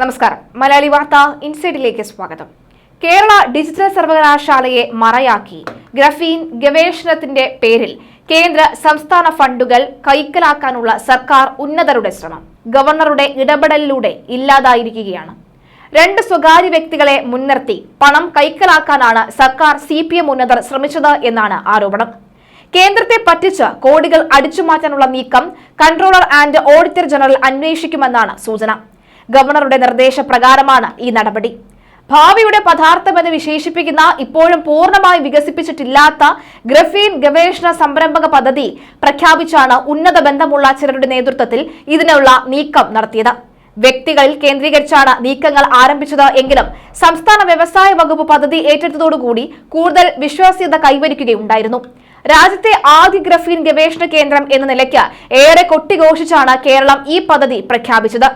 നമസ്കാരം. മലയാളി വാർത്ത ഇൻസൈഡിലേക്ക് സ്വാഗതം. കേരള ഡിജിറ്റൽ സർവകലാശാലയെ മറയാക്കി. ഗ്രഫീൻ ഗവേഷണത്തിന്റെ പേരിൽ കേന്ദ്ര സംസ്ഥാന ഫണ്ടുകൾ കൈക്കലാക്കാനുള്ള സർക്കാർ ഉന്നതരുടെ ശ്രമം. ഗവർണറുടെ ഇടപെടലിലൂടെ ഇല്ലാതായിരിക്കുകയാണ്. രണ്ട് സ്വകാര്യ വ്യക്തികളെ മുൻനിർത്തി പണം കൈക്കലാക്കാനാണ് സർക്കാർ സി പി എം ഉന്നതർ ശ്രമിച്ചത് എന്നാണ് ആരോപണം. കേന്ദ്രത്തെ പറ്റിച്ച് കോടികൾ അടിച്ചുമാറ്റാനുള്ള നീക്കം കൺട്രോളർ ആൻഡ് ഓഡിറ്റർ ജനറൽ അന്വേഷിക്കുമെന്നാണ് സൂചന. ഗവർണറുടെ നിർദ്ദേശപ്രകാരമാണ് ഈ നടപടി. ഭാവിയുടെ പദാർത്ഥമെന്ന് വിശേഷിപ്പിക്കുന്ന ഇപ്പോഴും പൂർണമായി വികസിപ്പിച്ചിട്ടില്ലാത്ത ഗ്രഫീൻ ഗവേഷണ സംരംഭക പദ്ധതി പ്രഖ്യാപിച്ചാണ് ഉന്നത ബന്ധമുള്ള ചിലരുടെ നേതൃത്വത്തിൽ ഇതിനുള്ള നീക്കം നടത്തിയത്. വ്യക്തികളിൽ കേന്ദ്രീകരിച്ചാണ് നീക്കങ്ങൾ ആരംഭിച്ചത് എങ്കിലും സംസ്ഥാന വ്യവസായ വകുപ്പ് പദ്ധതി ഏറ്റെടുത്തതോടുകൂടി കൂടുതൽ വിശ്വാസ്യത കൈവരിക്കുകയുണ്ടായിരുന്നു. രാജ്യത്തെ ആദ്യ ഗ്രഫീൻ ഗവേഷണ കേന്ദ്രം എന്ന നിലയ്ക്ക് ഏറെ കൊട്ടിഘോഷിച്ചാണ് കേരളം ഈ പദ്ധതി പ്രഖ്യാപിച്ചത്.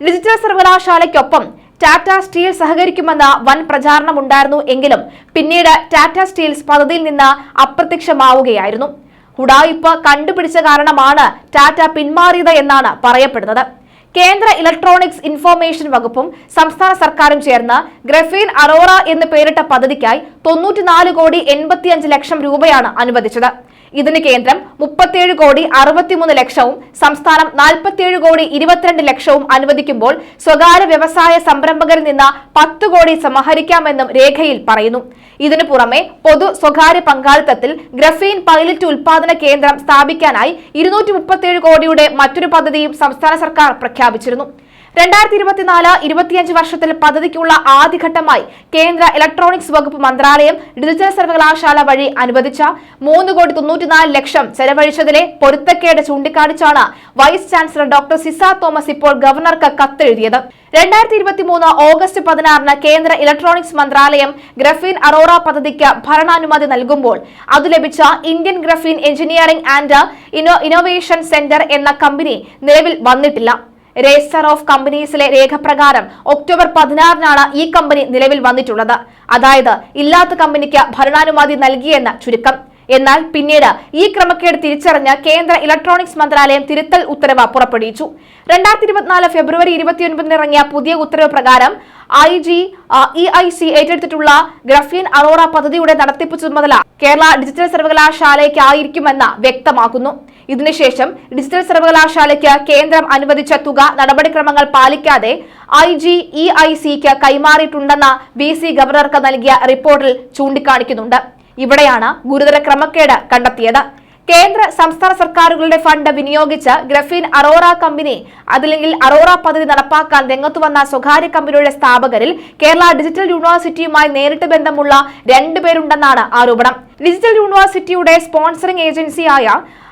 ഡിജിറ്റൽ സർവകലാശാലയ്ക്കൊപ്പം ടാറ്റ സ്റ്റീൽ സഹകരിക്കുമെന്ന വൻ പ്രചാരണമുണ്ടായിരുന്നു എങ്കിലും പിന്നീട് ടാറ്റ സ്റ്റീൽസ് പദ്ധതിയിൽ നിന്ന് അപ്രത്യക്ഷമാവുകയായിരുന്നു. ഉടായിപ്പ് കണ്ടുപിടിച്ച കാരണമാണ് ടാറ്റ പിന്മാറിയത് എന്നാണ് പറയപ്പെടുന്നത്. കേന്ദ്ര ഇലക്ട്രോണിക്സ് ഇൻഫർമേഷൻ വകുപ്പും സംസ്ഥാന സർക്കാരും ചേർന്ന് ഗ്രഫീൻ അറോറ എന്ന് പേരിട്ട പദ്ധതിക്കായി തൊണ്ണൂറ്റിനാല് കോടി എൺപത്തിയഞ്ച് ലക്ഷം രൂപയാണ് അനുവദിച്ചത്. ഇതിന് കേന്ദ്രം മുപ്പത്തിയേഴ് കോടി അറുപത്തിമൂന്ന് ലക്ഷവും സംസ്ഥാനം നാൽപ്പത്തിയേഴ് കോടി ഇരുപത്തിരണ്ട് ലക്ഷവും അനുവദിക്കുമ്പോൾ സ്വകാര്യ വ്യവസായ സംരംഭകരിൽ നിന്ന് പത്ത് കോടി സമാഹരിക്കാമെന്നും രേഖയിൽ പറയുന്നു. ഇതിനു പുറമെ പൊതു സ്വകാര്യ പങ്കാളിത്തത്തിൽ ഗ്രഫീൻ പൈലറ്റ് ഉൽപാദന കേന്ദ്രം സ്ഥാപിക്കാനായി ഇരുന്നൂറ്റി കോടിയുടെ മറ്റൊരു പദ്ധതിയും സംസ്ഥാന സർക്കാർ പ്രഖ്യാപിച്ചിരുന്നു. രണ്ടായിരത്തി ഇരുപത്തിനാല് ഇരുപത്തിയഞ്ച് വർഷത്തിൽ പദ്ധതിക്കുള്ള ആദ്യഘട്ടമായി കേന്ദ്ര ഇലക്ട്രോണിക്സ് വകുപ്പ് മന്ത്രാലയം ഡിജിറ്റൽ സർവകലാശാല വഴി അനുവദിച്ച മൂന്ന് കോടി തൊണ്ണൂറ്റിനാല് ലക്ഷം ചെലവഴിച്ചതിലെ പൊരുത്തക്കേട് ചൂണ്ടിക്കാണിച്ചാണ് vice chancellor doctor Sisa Thomas ഇപ്പോൾ ഗവർണർക്ക് കത്തെഴുതിയത്. രണ്ടായിരത്തി ഇരുപത്തി മൂന്ന് ഓഗസ്റ്റ് പതിനാറിന് കേന്ദ്ര ഇലക്ട്രോണിക്സ് മന്ത്രാലയം ഗ്രഫീൻ അറോറ പദ്ധതിക്ക് ഭരണാനുമതി നൽകുമ്പോൾ അത് ലഭിച്ച Indian graphene engineering and innovation centre എന്ന കമ്പനി നിലവിൽ വന്നിട്ടില്ല. രജിസ്റ്റർ ഓഫ് കമ്പനീസിലെ രേഖപ്രകാരം ഒക്ടോബർ പതിനാറിനാണ് ഈ കമ്പനി നിലവിൽ വന്നിട്ടുള്ളത്. അതായത് ഇല്ലാത്ത കമ്പനിക്ക് ഭരണാനുമതി നൽകിയെന്ന് ചുരുക്കം. എന്നാൽ പിന്നീട് ഈ ക്രമക്കേട് തിരിച്ചറിഞ്ഞ് കേന്ദ്ര ഇലക്ട്രോണിക്സ് മന്ത്രാലയം തിരുത്തൽ ഉത്തരവ് പുറപ്പെടുവിച്ചു. രണ്ടായിരത്തി ഇരുപത്തിനാല് ഫെബ്രുവരി ഇരുപത്തിയൊൻപതിന് ഇറങ്ങിയ പുതിയ ഉത്തരവ് പ്രകാരം I G E I C ഏറ്റെടുത്തിട്ടുള്ള graphene Aurora പദ്ധതിയുടെ നടത്തിപ്പ് ചുമതല കേരള ഡിജിറ്റൽ സർവകലാശാലയ്ക്കായിരിക്കുമെന്ന് വ്യക്തമാക്കുന്നു. ഇതിനുശേഷം ഡിജിറ്റൽ സർവകലാശാലയ്ക്ക് കേന്ദ്രം അനുവദിച്ച തുക നടപടിക്രമങ്ങൾ പാലിക്കാതെ ഐ ജി ഇ ഐ സിക്ക് കൈമാറിയിട്ടുണ്ടെന്ന ബി സി ഗവർണർക്ക് നൽകിയ റിപ്പോർട്ടിൽ ചൂണ്ടിക്കാണിക്കുന്നുണ്ട്. ഇവിടെയാണ് ഗുരുതര ക്രമക്കേട് കണ്ടെത്തിയത്. കേന്ദ്ര സംസ്ഥാന സർക്കാരുകളുടെ ഫണ്ട് വിനിയോഗിച്ച് ഗ്രഫീൻ അറോറ കമ്പനി അതില്ലെങ്കിൽ അറോറ പദ്ധതി നടപ്പാക്കാൻ രംഗത്തു വന്ന സ്വകാര്യ കമ്പനിയുടെ സ്ഥാപകരിൽ കേരള ഡിജിറ്റൽ യൂണിവേഴ്സിറ്റിയുമായി നേരിട്ട് ബന്ധമുള്ള രണ്ടുപേരുണ്ടെന്നാണ് ആരോപണം. ഡിജിറ്റൽ യൂണിവേഴ്സിറ്റിയുടെ സ്പോൺസറിംഗ് ഏജൻസിയായ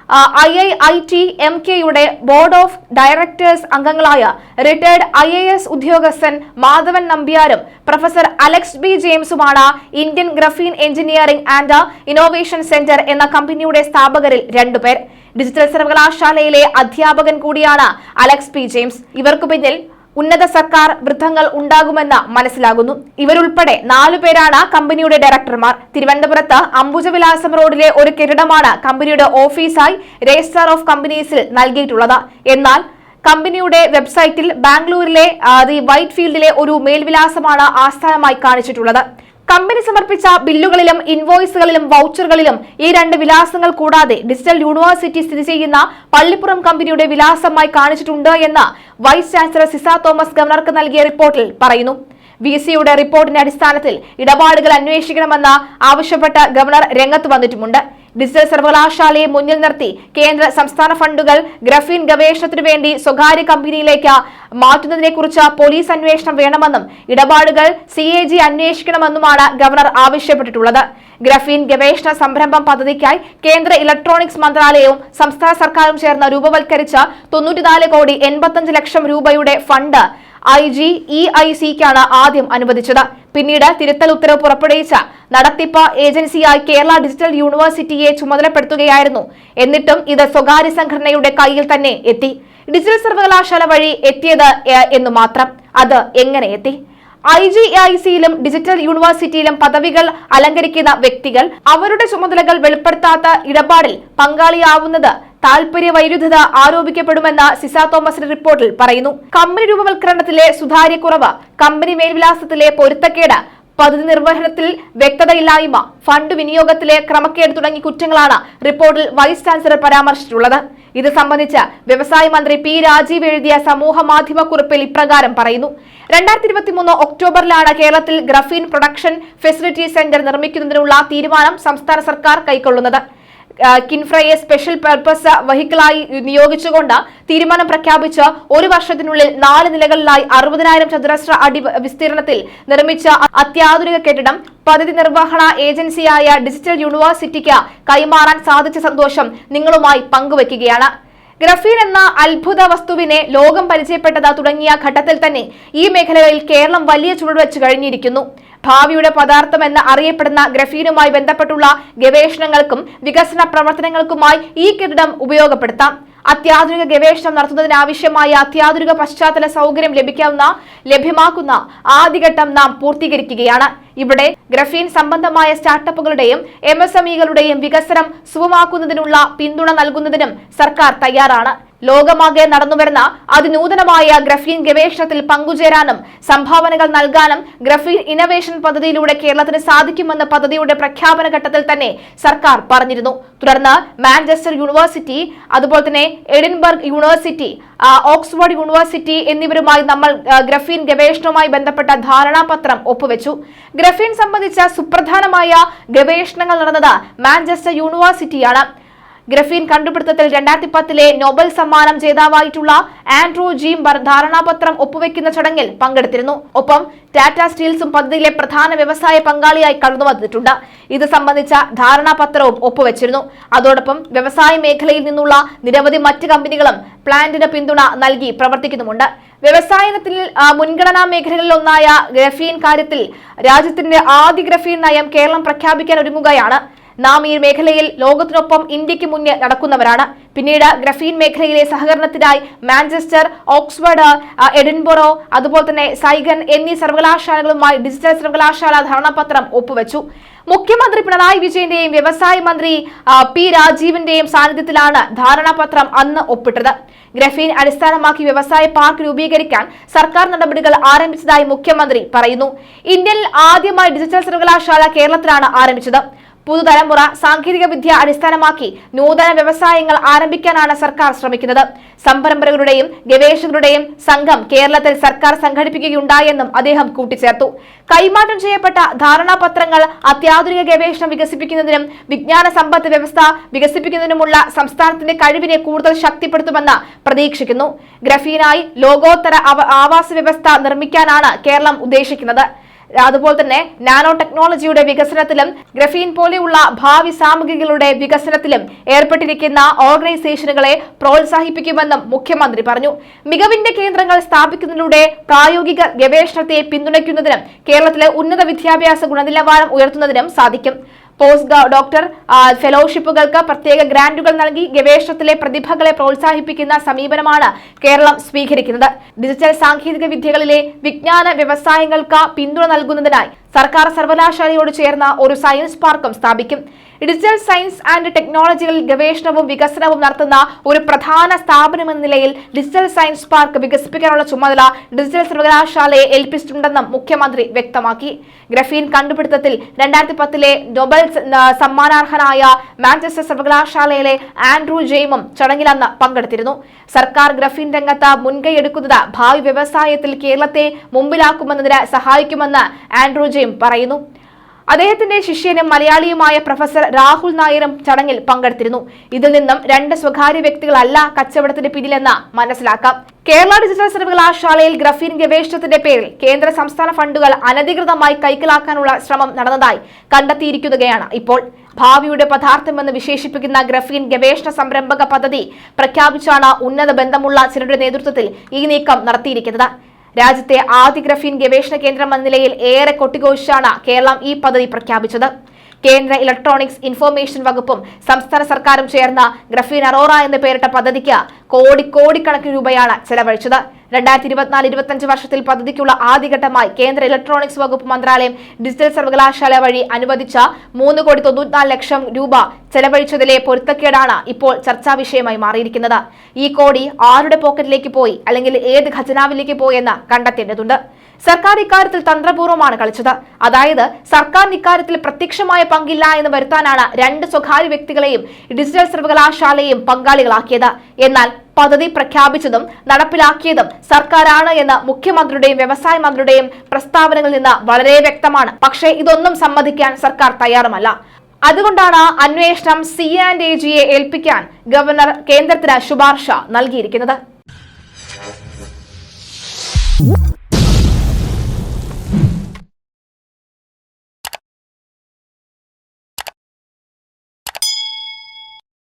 I I I T M കെയുടെ ബോർഡ് ഓഫ് ഡയറക്ടേഴ്സ് അംഗങ്ങളായ റിട്ടയർഡ് ഐ എ എസ് ഉദ്യോഗസ്ഥൻ മാധവൻ നമ്പ്യാരും professor Alex B ജെയിംസുമാണ് Indian graphene engineering and innovation centre എന്ന കമ്പനിയുടെ സ്ഥാപകരിൽ രണ്ടുപേർ. ഡിജിറ്റൽ സർവകലാശാലയിലെ അധ്യാപകൻ കൂടിയാണ് അലക്സ് പി ജെയിംസ് ഇവർക്കു പിന്നിൽ ഉന്നത സർക്കാർ വൃദ്ധങ്ങൾ ഉണ്ടാകുമെന്ന് മനസ്സിലാകുന്നു. ഇവരുൾപ്പെടെ നാലു പേരാണ് കമ്പനിയുടെ ഡയറക്ടർമാർ. തിരുവനന്തപുരത്ത് അംബുജവിലാസം റോഡിലെ ഒരു കെട്ടിടമാണ് കമ്പനിയുടെ ഓഫീസായി രജിസ്ട്രാർ ഓഫ് കമ്പനീസിൽ നൽകിയിട്ടുള്ളത്. എന്നാൽ കമ്പനിയുടെ വെബ്സൈറ്റിൽ ബാംഗ്ലൂരിലെ ദി വൈറ്റ് ഫീൽഡിലെ ഒരു മേൽവിലാസമാണ് ആസ്ഥാനമായി കാണിച്ചിട്ടുള്ളത്. കമ്പനി സമർപ്പിച്ച ബില്ലുകളിലും ഇൻവോയ്സുകളിലും വൗച്ചറുകളിലും ഈ രണ്ട് വിലാസങ്ങൾ കൂടാതെ ഡിജിറ്റൽ യൂണിവേഴ്സിറ്റി സ്ഥിതി ചെയ്യുന്ന പള്ളിപ്പുറം കമ്പനിയുടെ വിലാസമായി കാണിച്ചിട്ടുണ്ട് എന്ന് വൈസ് ചാൻസലർ സിസ തോമസ് ഗവർണർക്ക് നൽകിയ റിപ്പോർട്ടിൽ പറയുന്നു. വി സിയുടെ റിപ്പോർട്ടിന്റെ അടിസ്ഥാനത്തിൽ ഇടപാടുകൾ അന്വേഷിക്കണമെന്ന് ആവശ്യപ്പെട്ട് ഗവർണർ രംഗത്ത് വന്നിട്ടുമുണ്ട്. ഡിജിറ്റൽ സർവകലാശാലയെ മുന്നിൽ നിർത്തി കേന്ദ്ര സംസ്ഥാന ഫണ്ടുകൾ ഗ്രഫീൻ ഗവേഷണത്തിനു വേണ്ടി സ്വകാര്യ കമ്പനിയിലേക്ക് മാറ്റുന്നതിനെക്കുറിച്ച് പോലീസ് അന്വേഷണം വേണമെന്നും ഇടപാടുകൾ സി അന്വേഷിക്കണമെന്നുമാണ് ഗവർണർ ആവശ്യപ്പെട്ടിട്ടുള്ളത്. ഗ്രഫീൻ ഗവേഷണ സംരംഭം പദ്ധതിക്കായി കേന്ദ്ര ഇലക്ട്രോണിക്സ് മന്ത്രാലയവും സംസ്ഥാന സർക്കാരും ചേർന്ന് രൂപവൽക്കരിച്ച തൊണ്ണൂറ്റിനാല് കോടി എൺപത്തഞ്ച് ലക്ഷം രൂപയുടെ fund I G E I സിക്കാണ് ആദ്യം അനുവദിച്ചത്. പിന്നീട് തിരുത്തൽ ഉത്തരവ് പുറപ്പെടുവിച്ച നടത്തിപ്പ് ഏജൻസിയായി കേരള ഡിജിറ്റൽ യൂണിവേഴ്സിറ്റിയെ ചുമതലപ്പെടുത്തുകയായിരുന്നു. എന്നിട്ടും ഇത് സ്വകാര്യ സംഘടനയുടെ കയ്യിൽ തന്നെ എത്തി. ഡിജിറ്റൽ സർവകലാശാല വഴി എത്തിയത് എന്ന് മാത്രം. അത് എങ്ങനെ എത്തി? ഐ ജി ഐ സിയിലും ഡിജിറ്റൽ യൂണിവേഴ്സിറ്റിയിലും പദവികൾ അലങ്കരിക്കുന്ന വ്യക്തികൾ അവരുടെ ചുമതലകൾ വെളിപ്പെടുത്താത്ത ഇടപാടിൽ പങ്കാളിയാവുന്നത് താൽപര്യ വൈരുദ്ധത ആരോപിക്കപ്പെടുമെന്ന് സിസ തോമസിന്റെ റിപ്പോർട്ടിൽ പറയുന്നു. കമ്പനി രൂപവൽക്കരണത്തിലെ സുതാര്യക്കുറവ് കമ്പനി മേൽവിലാസത്തിലെ പൊരുത്തക്കേട് പദ്ധതി നിർവഹണത്തിൽ വ്യക്തതയില്ലായ്മ ഫണ്ട് വിനിയോഗത്തിലെ ക്രമക്കേട് തുടങ്ങിയ കുറ്റങ്ങളാണ് റിപ്പോർട്ടിൽ വൈസ് ചാൻസലർ പരാമർശിച്ചിട്ടുള്ളത്. ഇത് സംബന്ധിച്ച് വ്യവസായ മന്ത്രി പി രാജീവ് എഴുതിയ സമൂഹ മാധ്യമ കുറിപ്പിൽ ഇപ്രകാരം പറയുന്നു. രണ്ടായിരത്തി ഇരുപത്തി മൂന്ന് ഒക്ടോബറിലാണ് കേരളത്തിൽ ഗ്രഫീൻ പ്രൊഡക്ഷൻ ഫെസിലിറ്റി സെന്റർ നിർമ്മിക്കുന്നതിനുള്ള തീരുമാനം സംസ്ഥാന സർക്കാർ കൈക്കൊള്ളുന്നത്. കിൻഫ്രയെ സ്പെഷ്യൽ പർപ്പസ് വെഹിക്കിളായി നിയോഗിച്ചുകൊണ്ട് തീരുമാനം പ്രഖ്യാപിച്ച് ഒരു വർഷത്തിനുള്ളിൽ നാല് നിലകളിലായി അറുപതിനായിരം ചതുരശ്ര അടി വിസ്തീർണത്തിൽ നിർമ്മിച്ച അത്യാധുനിക കെട്ടിടം പദ്ധതി നിർവഹണ ഏജൻസിയായ ഡിജിറ്റൽ യൂണിവേഴ്സിറ്റിക്ക് കൈമാറാൻ സാധിച്ച സന്തോഷം നിങ്ങളുമായി പങ്കുവയ്ക്കുകയാണ് ഗ്രഫീൻ എന്ന അത്ഭുത വസ്തുവിനെ ലോകം പരിചയപ്പെട്ടത് തുടങ്ങിയ ഘട്ടത്തിൽ തന്നെ ഈ മേഖലകളിൽ കേരളം വലിയ ചുവടുവെച്ച് കഴിഞ്ഞിരിക്കുന്നു. ഭാവിയുടെ പദാർത്ഥം എന്ന് അറിയപ്പെടുന്ന ഗ്രഫീനുമായി ബന്ധപ്പെട്ടുള്ള ഗവേഷണങ്ങൾക്കും വികസന പ്രവർത്തനങ്ങൾക്കുമായി ഈ കെട്ടിടം ഉപയോഗപ്പെടുത്താം. അത്യാധുനിക ഗവേഷണം നടത്തുന്നതിനാവശ്യമായ അത്യാധുനിക പശ്ചാത്തല സൗകര്യം ലഭിക്കാവുന്ന ലഭ്യമാക്കുന്ന ആദ്യഘട്ടം നാം പൂർത്തീകരിക്കുകയാണ്. ഇവിടെ ഗ്രഫീൻ സംബന്ധമായ സ്റ്റാർട്ടപ്പുകളുടെയും എം എസ് എം ഇകളുടെയും വികസനം സുഗമാക്കുന്നതിനുള്ള പിന്തുണ നൽകുന്നതിനും സർക്കാർ തയ്യാറാണ്. ലോകമാകെ നടന്നുവരുന്ന അതിനൂതനമായ ഗ്രഫീൻ ഗവേഷണത്തിൽ പങ്കുചേരാനും സംഭാവനകൾ നൽകാനും ഗ്രഫീൻ ഇന്നവേഷൻ പദ്ധതിയിലൂടെ കേരളത്തിന് സാധിക്കുമെന്ന് പദ്ധതിയുടെ പ്രഖ്യാപന ഘട്ടത്തിൽ തന്നെ സർക്കാർ പറഞ്ഞിരുന്നു. തുടർന്ന് മാഞ്ചസ്റ്റർ യൂണിവേഴ്സിറ്റി അതുപോലെ തന്നെ എഡിൻബർഗ് യൂണിവേഴ്സിറ്റി ഓക്സ്ഫോർഡ് യൂണിവേഴ്സിറ്റി എന്നിവരുമായി നമ്മൾ ഗ്രഫീൻ ഗവേഷണവുമായി ബന്ധപ്പെട്ട ധാരണാപത്രം ഒപ്പുവെച്ചു. ഗ്രഫീൻ സംബന്ധിച്ച സുപ്രധാനമായ ഗവേഷണങ്ങൾ നടന്നത് മാഞ്ചസ്റ്റർ യൂണിവേഴ്സിറ്റിയാണ്. ഗ്രഫീൻ കണ്ടുപിടുത്തത്തിൽ രണ്ടായിരത്തി പത്തിലെ നോബൽ സമ്മാനം ജേതാവായിട്ടുള്ള ആൻഡ്രൂ ജീംബർ ധാരണാപത്രം ഒപ്പുവെക്കുന്ന ചടങ്ങിൽ പങ്കെടുത്തിരുന്നു. ഒപ്പം ടാറ്റ സ്റ്റീൽസും പദ്ധതിയിലെ പ്രധാന വ്യവസായ പങ്കാളിയായി കടന്നു വന്നിട്ടുണ്ട്. ഇത് സംബന്ധിച്ച ധാരണാപത്രവും ഒപ്പുവെച്ചിരുന്നു. അതോടൊപ്പം വ്യവസായ മേഖലയിൽ നിന്നുള്ള നിരവധി മറ്റ് കമ്പനികളും പ്ലാന്റിന് പിന്തുണ നൽകി പ്രവർത്തിക്കുന്നുമുണ്ട്. വ്യവസായത്തിൽ മുൻഗണനാ മേഖലകളിൽ ഒന്നായ ഗ്രഫീൻ കാര്യത്തിൽ രാജ്യത്തിന്റെ ആദ്യ ഗ്രഫീൻ നയം കേരളം പ്രഖ്യാപിക്കാൻ ഒരുങ്ങുകയാണ്. നാം ഈ മേഖലയിൽ ലോകത്തിനൊപ്പം ഇന്ത്യയ്ക്ക് മുന്നേ നടക്കുന്നവരാണ്. പിന്നീട് ഗ്രഫീൻ മേഖലയിലെ സഹകരണത്തിനായി മാഞ്ചസ്റ്റർ ഓക്സ്ഫോർഡ് എഡിൻബറോ അതുപോലെ തന്നെ സൈഗൻ എന്നീ സർവകലാശാലകളുമായി ഡിജിറ്റൽ സർവകലാശാല ധാരണാപത്രം ഒപ്പുവെച്ചു. മുഖ്യമന്ത്രി പിണറായി വിജയന്റെയും വ്യവസായ മന്ത്രി പി രാജീവിന്റെയും സാന്നിധ്യത്തിലാണ് ധാരണാപത്രം അന്ന് ഒപ്പിട്ടത്. ഗ്രഫീൻ അടിസ്ഥാനമാക്കി വ്യവസായ പാർക്ക് രൂപീകരിക്കാൻ സർക്കാർ നടപടികൾ ആരംഭിച്ചതായി മുഖ്യമന്ത്രി പറയുന്നു. ഇന്ത്യയിൽ ആദ്യമായി ഡിജിറ്റൽ സർവകലാശാല കേരളത്തിലാണ് ആരംഭിച്ചത്. പുതുതലമുറ സാങ്കേതിക വിദ്യ അടിസ്ഥാനമാക്കി നൂതന വ്യവസായങ്ങൾ ആരംഭിക്കാനാണ് സർക്കാർ ശ്രമിക്കുന്നത്. സംരംഭകരുടെയും ഗവേഷകരുടെയും സംഘം കേരളത്തിൽ സർക്കാർ സംഘടിപ്പിക്കുകയുണ്ടായെന്നും അദ്ദേഹം കൂട്ടിച്ചേർത്തു. കൈമാറ്റം ചെയ്യപ്പെട്ട ധാരണാപത്രങ്ങൾ അത്യാധുനിക ഗവേഷണം വികസിപ്പിക്കുന്നതിനും വിജ്ഞാന സമ്പത്ത് വ്യവസ്ഥ വികസിപ്പിക്കുന്നതിനുമുള്ള സംസ്ഥാനത്തിന്റെ കഴിവിനെ കൂടുതൽ ശക്തിപ്പെടുത്തുമെന്ന് പ്രതീക്ഷിക്കുന്നു. ഗ്രഫീനായി ലോകോത്തര ആവാസ വ്യവസ്ഥ നിർമ്മിക്കാനാണ് കേരളം ഉദ്ദേശിക്കുന്നത്. അതുപോലെ തന്നെ നാനോ ടെക്നോളജിയുടെ വികസനത്തിലും ഗ്രഫീൻ പോലെയുള്ള ഭാവി സാമഗ്രികളുടെ വികസനത്തിലും ഏർപ്പെട്ടിരിക്കുന്ന ഓർഗനൈസേഷനുകളെ പ്രോത്സാഹിപ്പിക്കുമെന്നും മുഖ്യമന്ത്രി പറഞ്ഞു. മികവിന്റെ കേന്ദ്രങ്ങൾ സ്ഥാപിക്കുന്നതിലൂടെ പ്രായോഗിക ഗവേഷണത്തെ പിന്തുണയ്ക്കുന്നതിനും കേരളത്തിലെ ഉന്നത വിദ്യാഭ്യാസ ഗുണനിലവാരം ഉയർത്തുന്നതിനും സാധിക്കും. പോസ്റ്റ് ഡോക്ടർ ഫെലോഷിപ്പുകൾക്ക് പ്രത്യേക ഗ്രാന്റുകൾ നൽകി ഗവേഷണത്തിലെ പ്രതിഭകളെ പ്രോത്സാഹിപ്പിക്കുന്ന സമീപനമാണ് കേരളം സ്വീകരിക്കുന്നത്. ഡിജിറ്റൽ സാങ്കേതിക വിദ്യകളിലെ വിജ്ഞാന വ്യവസായങ്ങൾക്ക് പിന്തുണ നൽകുന്നതിനായി സർക്കാർ സർവകലാശാലയോട് ചേർന്ന ഒരു സയൻസ് പാർക്കും സ്ഥാപിക്കും. ഡിജിറ്റൽ സയൻസ് ആൻഡ് ടെക്നോളജികളിൽ ഗവേഷണവും വികസനവും നടത്തുന്ന ഒരു പ്രധാന സ്ഥാപനമെന്ന നിലയിൽ ഡിജിറ്റൽ സയൻസ് പാർക്ക് വികസിപ്പിക്കാനുള്ള ചുമതല ഡിജിറ്റൽ സർവകലാശാലയെ ഏൽപ്പിച്ചിട്ടുണ്ടെന്നും മുഖ്യമന്ത്രി വ്യക്തമാക്കി. ഗ്രഫീൻ കണ്ടുപിടുത്തത്തിൽ രണ്ടായിരത്തി പത്തിലെ നൊബൽ സമ്മാനാർഹനായ മാഞ്ചസ്റ്റർ സർവകലാശാലയിലെ ആൻഡ്രൂ ജെയിമും ചടങ്ങിൽ അന്ന് പങ്കെടുത്തിരുന്നു. സർക്കാർ ഗ്രഫീൻ രംഗത്ത് മുൻകൈയെടുക്കുന്നത് ഭാവി വ്യവസായത്തിൽ കേരളത്തെ മുമ്പിലാക്കുമെന്നതിന് സഹായിക്കുമെന്ന് ആൻഡ്രൂ ജെയിം പറയുന്നു. അദ്ദേഹത്തിന്റെ ശിഷ്യനും മലയാളിയുമായ പ്രൊഫസർ രാഹുൽ നായരും ചടങ്ങിൽ പങ്കെടുത്തിരുന്നു. ഇതിൽ നിന്നും രണ്ട് സ്വകാര്യ വ്യക്തികളല്ല കച്ചവടത്തിന് പിന്നിലെന്ന് മനസ്സിലാക്കാം. കേരള ഡിജിറ്റൽ സർവകലാശാലയിൽ ഗ്രഫീൻ ഗവേഷണത്തിന്റെ പേരിൽ കേന്ദ്ര സംസ്ഥാന ഫണ്ടുകൾ അനധികൃതമായി കൈക്കലാക്കാനുള്ള ശ്രമം നടന്നതായി കണ്ടെത്തിയിരിക്കുകയാണ്. ഇപ്പോൾ ഭാവിയുടെ പദാർത്ഥമെന്ന് വിശേഷിപ്പിക്കുന്ന ഗ്രഫീൻ ഗവേഷണ സംരംഭക പദ്ധതി പ്രഖ്യാപിച്ചാണ് ഉന്നത ബന്ധമുള്ള ചിലരുടെ നേതൃത്വത്തിൽ ഈ നീക്കം നടത്തിയിരിക്കുന്നത്. രാജ്യത്തെ ആദ്യ ഗ്രഫീൻ ഗവേഷണ കേന്ദ്രം എന്ന നിലയിൽ ഏറെ കൊട്ടിഘോഷിച്ചാണ് കേരളം ഈ പദ്ധതി പ്രഖ്യാപിച്ചത്. കേന്ദ്ര ഇലക്ട്രോണിക്സ് ഇൻഫർമേഷൻ വകുപ്പും സംസ്ഥാന സർക്കാരും ചേർന്ന ഗ്രഫീൻ അറോറ എന്ന് പേരിട്ട പദ്ധതിക്ക് കോടി കോടിക്കണക്കിന് രൂപയാണ് ചെലവഴിച്ചത്. രണ്ടായിരത്തി ഇരുപത്തിനാല് ഇരുപത്തഞ്ച് വർഷത്തിൽ പദ്ധതിക്കുള്ള ആദ്യഘട്ടമായി കേന്ദ്ര ഇലക്ട്രോണിക്സ് വകുപ്പ് മന്ത്രാലയം ഡിജിറ്റൽ സർവകലാശാല വഴി അനുവദിച്ച മൂന്ന് കോടി തൊണ്ണൂറ്റിനാല് ലക്ഷം രൂപ ചെലവഴിച്ചതിലെ പൊരുത്തക്കേടാണ് ഇപ്പോൾ ചർച്ചാ വിഷയമായി മാറിയിരിക്കുന്നത്. ഈ കോടി ആരുടെ പോക്കറ്റിലേക്ക് പോയി അല്ലെങ്കിൽ ഏത് ഖജനാവിലേക്ക് പോയി എന്ന് കണ്ടെത്തേണ്ടതുണ്ട്. സർക്കാർ ഇക്കാര്യത്തിൽ തന്ത്രപൂർവമാണ് കളിച്ചത്. അതായത് സർക്കാർ ഇക്കാര്യത്തിൽ പ്രത്യക്ഷമായ പങ്കില്ല എന്ന് വരുത്താനാണ് രണ്ട് സ്വകാര്യ വ്യക്തികളെയും ഡിജിറ്റൽ സർവകലാശാലയെയും പങ്കാളികളാക്കിയത്. എന്നാൽ പദ്ധതി പ്രഖ്യാപിച്ചതും നടപ്പിലാക്കിയതും സർക്കാരാണ് എന്ന് മുഖ്യമന്ത്രിയുടെയും വ്യവസായ മന്ത്രിയുടെയും പ്രസ്താവനകളിൽ നിന്ന് വളരെ വ്യക്തമാണ്. പക്ഷേ ഇതൊന്നും സമ്മതിക്കാൻ സർക്കാർ തയ്യാറുമല്ല. അതുകൊണ്ടാണ് അന്വേഷണം സി ആൻഡ് എ ജിയെ ഏൽപ്പിക്കാൻ ഗവർണർ കേന്ദ്രത്തിന് ശുപാർശ നൽകിയിരിക്കുന്നത്.